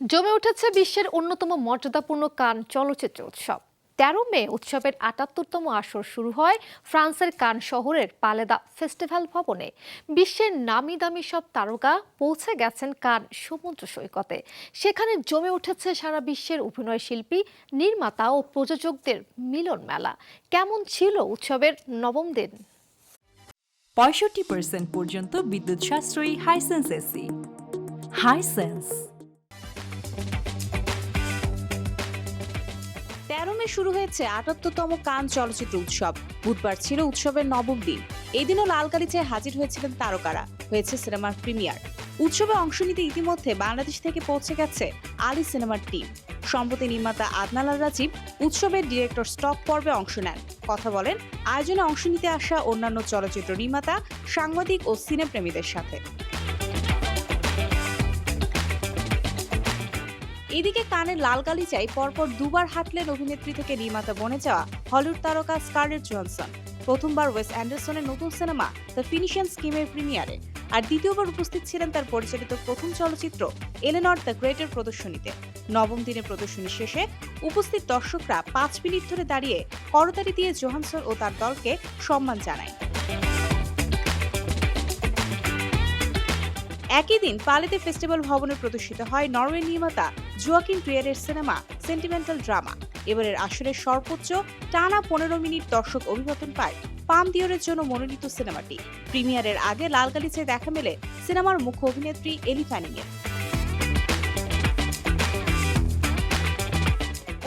জমে উঠেছে বিশ্বের অন্যতম মর্যাদাপূর্ণ কান চলচ্চিত্র উৎসব। তেরো মে উৎসবের আটাত্তরতম আসর শুরু হয় ফ্রান্সের কান শহরের পালেদা ফেস্টিভ্যাল ভবনে। বিশ্বের নামি দামি সব তারকা পৌঁছে গেছেন কান সমুদ্র সৈকতে। সেখানে জমে উঠেছে সারা বিশ্বের অভিনয় শিল্পী, নির্মাতা ও প্রযোজকদের মিলন মেলা। কেমন ছিল উৎসবের নবম দিন? পঁয়ষট্টি পার্সেন্ট পর্যন্ত বিদ্যুৎ সাশ্রয়ী হাইসেন্স এসি হাইসেন্স তেরো মে শুরু হয়েছে আটাত্তরতম কান চলচ্চিত্র উৎসব। বুধবার ছিল উৎসবের নবম দিন। এদিনও লাল গালিচায় হাজির হয়েছিলেন তারকারা। হয়েছে সিনেমার প্রিমিয়ার। উৎসবে অংশ নিতে ইতিমধ্যে বাংলাদেশ থেকে পৌঁছে গেছে আলী সিনেমার টিম। সম্প্রতি নির্মাতা আদনাল আল রাজীব উৎসবের ডিরেক্টর স্টক পর্বে অংশ নেন। কথা বলেন, আয়োজনে অংশ নিতে আসা অন্যান্য চলচ্চিত্র নির্মাতা, সাংবাদিক ও সিনেপ্রেমীদের সাথে। এদিকে কানের লাল গালিচায় পরপর দুবার হাঁটলেন অভিনেত্রী থেকে নির্মাতা বনে যাওয়া হলিউড তারকা স্কারলেট জনসন প্রথমবার ওয়েস অ্যান্ডারসনের নতুন সিনেমা দ্য ফিনিশিয়ান স্কিমের প্রিমিয়ারে। আর দ্বিতীয়বার উপস্থিত ছিলেন তার পরিচালিত প্রথম চলচ্চিত্র এলেনর দ্য গ্রেটের প্রদর্শনীতে। নবম দিনের প্রদর্শনী শেষে উপস্থিত দর্শকরা পাঁচ মিনিট ধরে দাঁড়িয়ে করতালি দিয়ে জোহানসন ও তার দলকে সম্মান জানায়। একই দিন পালেতে ফেস্টিভ্যাল ভবনে প্রদর্শিত হয় নরওয়ে নির্মাতা জোয়াকিন ট্রিয়ারের সিনেমা, সেন্টিমেন্টাল ড্রামা। এবারের আসরের সর্বোচ্চ টানা পনেরো মিনিট দর্শক অভিবাদন পায় পাম দিওরের জন্য মনোনীত সিনেমাটি। প্রিমিয়ারের আগে লাল গালিচায় দেখা মেলে সিনেমার মুখ্য অভিনেত্রী এলি ফ্যানিং এর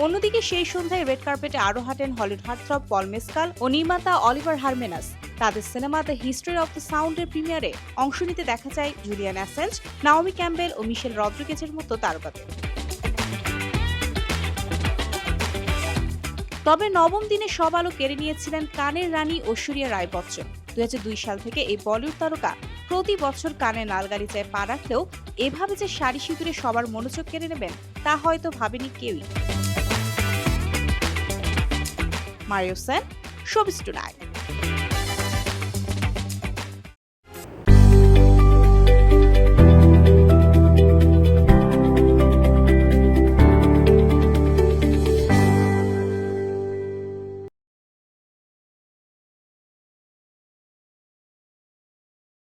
অন্যদিকে সেই সন্ধ্যায় রেড কার্পেটে আরও হাঁটেন হলিউড হার্টথ্রব পল মেসকাল ও নির্মাতা অলিভার হারমেনাস। তাদের cinema the history of the সাউন্ডের প্রিমিয়ারে অংশ নিতে দেখা যায় জুলিয়ান অ্যাসেঞ্জ, নাওমি ক্যাম্বেল ও মিশেল রদ্রিগেজের মতো তারকাদের। তবে নবম দিনে সব আলো কেড়ে নিয়েছিলেন কানের রানী ঐশ্বরিয়া রায় বচ্চন দুই হাজার দুই সাল থেকে এই বলিউড তারকা প্রতি বছর কানে লালগালিচায় পা রাখলেও এভাবে যে শাড়ি সিঁদুরে সবার মনোযোগ কেড়ে নেবেন, তা হয়তো ভাবেনি কেউই। Mario Sen showbiz tonight